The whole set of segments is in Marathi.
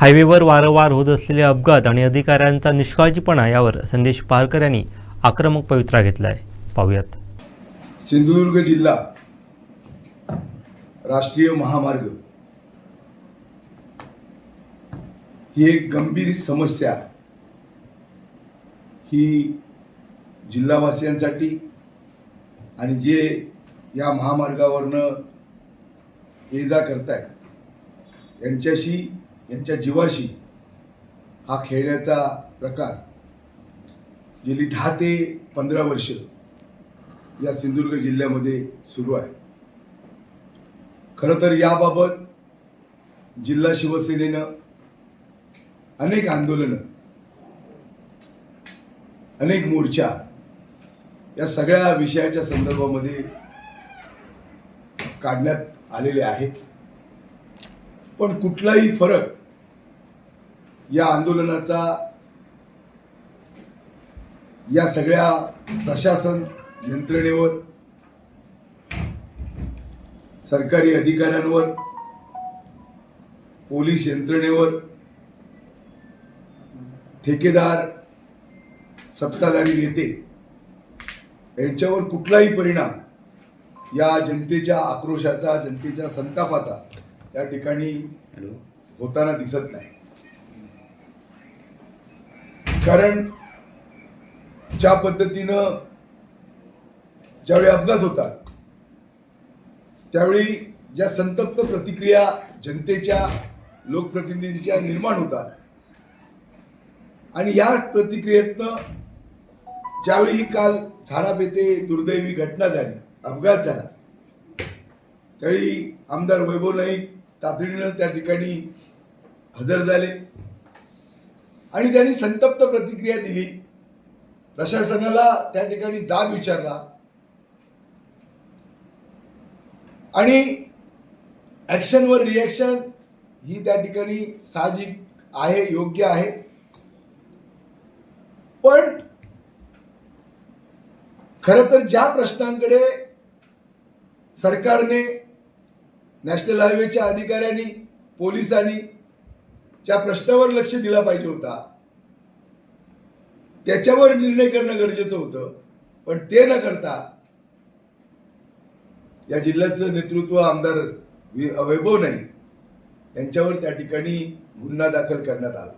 हायवेवर वारंवार होत असलेले अपघात आणि अधिकाऱ्यांचा निष्काळजीपणा यावर संदेश पारकर यांनी आक्रमक पवित्रा घेतला आहे पाहूयात. सिंधुदुर्ग जिल्हा राष्ट्रीय महामार्ग ही एक गंभीर समस्या ही जिल्हावासियांसाठी आणि जे या महामार्गावरनं ये जा करताय यांच्याशी यांच्या जीवाशी हा खेळण्याचा प्रकार गेली दहा ते पंधरा वर्ष या सिंधुदुर्ग जिल्ह्यामध्ये सुरू आहे. खरं तर याबाबत जिल्हा शिवसेनेनं अनेक आंदोलनं अनेक मोर्चा या सगळ्या विषयाच्या संदर्भामध्ये काढण्यात आलेले आहेत. पण कुठलाही फरक या आंदोलनाचा या सगळ्या प्रशासन यंत्रणेवर सरकारी अधिकाऱ्यांवर पोलीस यंत्रणेवर ठेकेदार सत्ताधारी नेते यांच्यावर कुठलाही परिणाम या जनतेच्या आक्रोशाचा जनतेच्या संतापाचा या ठिकाणी होताना दिसत नाही. कारण ज्या पद्धतीनं ज्यावेळी अपघात होतात त्यावेळी ज्या संतप्त प्रतिक्रिया जनतेच्या लोकप्रतिनिधींच्या निर्माण होतात. आणि या प्रतिक्रियेतनं ज्यावेळी काल झाराप येथे दुर्दैवी घटना झाली अपघात झाला त्यावेळी आमदार वैभव नाईक तातडीनं त्या ठिकाणी हजर झाले. आणि त्यांनी संतप्त प्रतिक्रिया दिली. प्रशासनाला त्या ठिकाणी जाब विचारला. आणि ॲक्शनवर रिॲक्शन ही त्या ठिकाणी साहजिक आहे योग्य आहे. पण खरं तर ज्या प्रश्नांकडे सरकारने नॅशनल हायवेच्या अधिकाऱ्यांनी पोलिसांनी ज्या प्रश्नावर लक्ष दिला पाहिजे होता त्याच्यावर निर्णय करणं गरजेचं होतं. पण ते न करता या जिल्ह्याचं नेतृत्व आमदार वैभव नाही यांच्यावर त्या ठिकाणी गुन्हा दाखल करण्यात आला.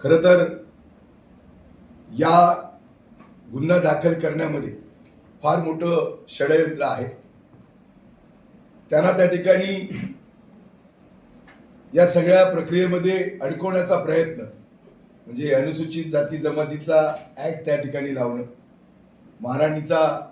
खरं तर या गुन्हा दाखल करण्यामध्ये फार मोठं षडयंत्र आहे. त्यांना त्या ठिकाणी या सगळ्या प्रक्रियेमध्ये अडकवण्याचा प्रयत्न म्हणजे अनुसूचित जाती जमातीचा ॲक्ट त्या ठिकाणी लावणं महाराणीचा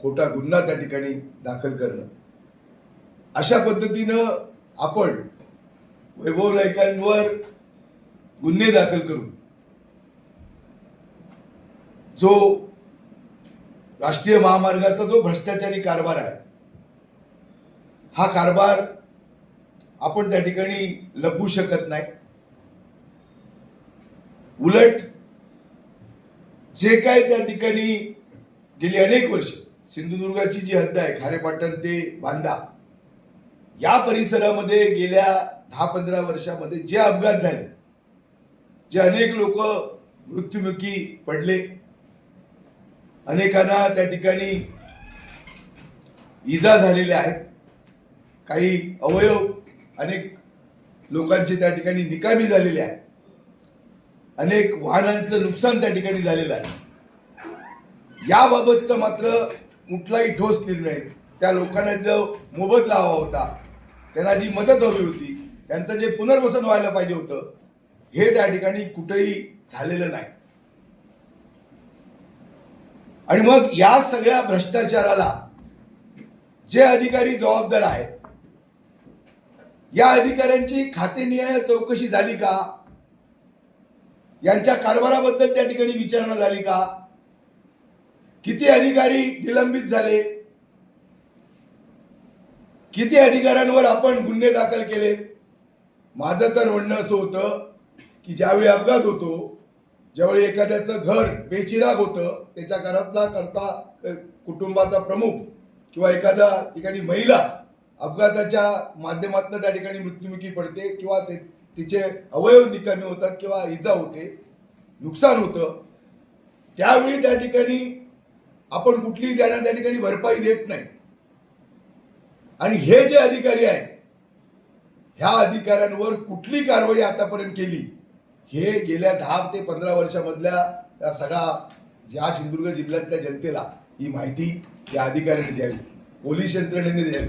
खोटा गुन्हा त्या ठिकाणी दाखल करणं. अशा पद्धतीनं आपण वैभव नायकांवर गुन्हे दाखल करून जो राष्ट्रीय महामार्गाचा जो भ्रष्टाचारी कारभार आहे हा कारभार आपण त्या ठिकाणी लपवू शकत नाही. उलट जे काय त्या ठिकाणी गेली अनेक वर्ष सिंधुदुर्गाची जी हद्द आहे खारेपाटण ते बांदा या परिसरामध्ये गेल्या दहा पंधरा वर्षामध्ये जे अपघात झाले जे अनेक लोक मृत्युमुखी पडले अनेकांना त्या ठिकाणी इजा झालेल्या आहेत काही अवयव अनेक लोकांची त्या ठिकाणी निकामी झालेली आहे अनेक वाहनांचं नुकसान त्या ठिकाणी झालेलं आहे. याबाबतचा मात्र कुठलाही ठोस निर्णय त्या लोकांना जो मोबदला हवा होता त्यांना जी मदत हवी होती त्यांचं जे पुनर्वसन व्हायला पाहिजे होतं हे त्या ठिकाणी कुठेही झालेलं नाही. आणि मग या सगळ्या भ्रष्टाचाराला जे अधिकारी जबाबदार आहेत या अधिकाऱ्यांची खातेनिहाय चौकशी झाली का? यांच्या कारभाराबद्दल त्या ठिकाणी विचारणा झाली का? किती अधिकारी निलंबित झाले? किती अधिकाऱ्यांवर आपण गुन्हे दाखल केले? माझं तर म्हणणं असं होतं की ज्यावेळी अपघात होतो ज्यावेळी एखाद्याचं घर बेचिराग होतं त्याच्या घरातला करता कुटुंबाचा प्रमुख किंवा एखादा एखादी महिला अपघाताच्या माध्यमातून त्या ठिकाणी मृत्युमुखी पडते किंवा ते तिचे अवयव निकामी होतात किंवा इजा होते नुकसान होतं त्यावेळी त्या ठिकाणी आपण कुठलीही त्यांना त्या ठिकाणी भरपाई देत नाही. आणि हे जे अधिकारी आहेत ह्या अधिकाऱ्यांवर कुठली कारवाई आतापर्यंत केली हे गेल्या दहा ते पंधरा वर्षामधल्या या सगळ्या या सिंधुदुर्ग जिल्ह्यातल्या जनतेला ही माहिती या अधिकाऱ्यांनी द्यावी पोलीस यंत्रणेने द्यावी.